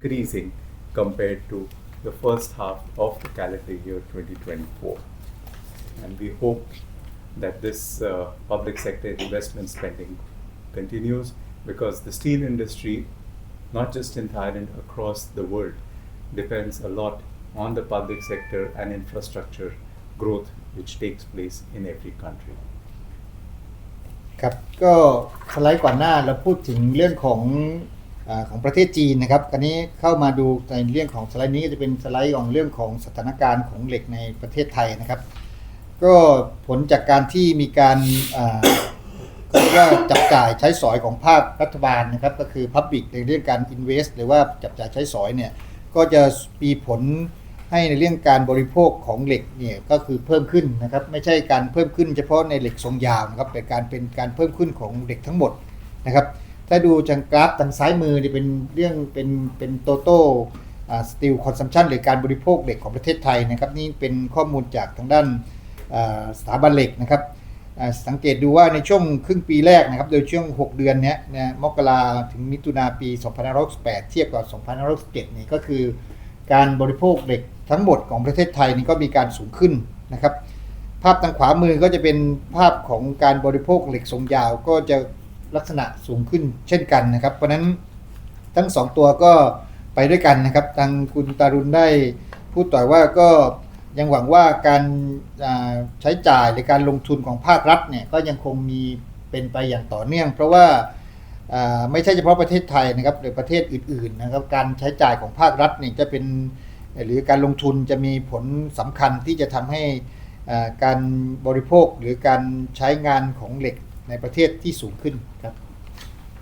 increasing compared to the first half of the calendar year 2024. And we hope that this uh, public sector investment spending continues because the steel industry, not just in Thailand, across the world, depends a lot on the public sector and infrastructure growth which takes place in every country. ครับก็สไลด์ก่อนหน้าเราพูดถึงเรื่องของอา ของประเทศจีนนะครับตอนนี้เข้ามาดูในเรื่องของสไลด์นี้ก็จะเป็นสไลด์ของเรื่องของสถานการณ์ของเหล็กในประเทศไทยนะครับ ก็ผลจากการที่มีการก็เรียกว่าจับจ่ายใช้สอยของภาครัฐบาลนะครับ ก็คือ Public ในเรื่องการ invest หรือว่าจับจ่ายใช้สอยเนี่ยก็จะมีผลให้ในเรื่องการบริโภคของเหล็กเนี่ยก็คือเพิ่มขึ้นนะครับ ไม่ใช่การเพิ่มขึ้นเฉพาะในเหล็กทรงยาวนะครับแต่การเป็นการเพิ่มขึ้นของเหล็กทั้งหมดนะครับ ถ้าดูทางกราฟทางซ้ายมือนี่เป็นเรื่องเป็นเป็นโตโต้สตีลคอนซัมชันหรือการบริโภคเหล็กของประเทศไทยนะครับนี่เป็นข้อมูลจากทางด้านสถาบันเหล็กนะครับสังเกตดูว่าในช่วงครึ่งปีแรกนะครับ โดยช่วง 6 เดือนนี้นะมกราถึงมิถุนาปี 2568 เทียบกับ 2567 นี่ก็คือการบริโภคเหล็กทั้งหมดของประเทศไทยนี่ก็มีการสูงขึ้นนะครับ ภาพทางขวามือก็จะเป็นภาพของการบริโภคเหล็กทรงยาวก็จะ ลักษณะสูงขึ้นเช่นกันนะครับ เพราะฉะนั้นทั้งสองตัวก็ไปด้วยกันนะครับ ทางคุณตารุณได้พูดต่อว่าก็ยังหวังว่าการใช้จ่ายหรือการลงทุนของภาครัฐเนี่ยก็ยังคงมีเป็นไปอย่างต่อเนื่อง เพราะว่าไม่ใช่เฉพาะประเทศไทยนะครับหรือประเทศอื่นๆนะครับการใช้จ่ายของภาครัฐเนี่ยจะเป็นหรือการลงทุนจะมีผลสำคัญที่จะทำให้การบริโภคหรือการใช้งานของเหล็ก ในประเทศที่สูงขึ้นครับ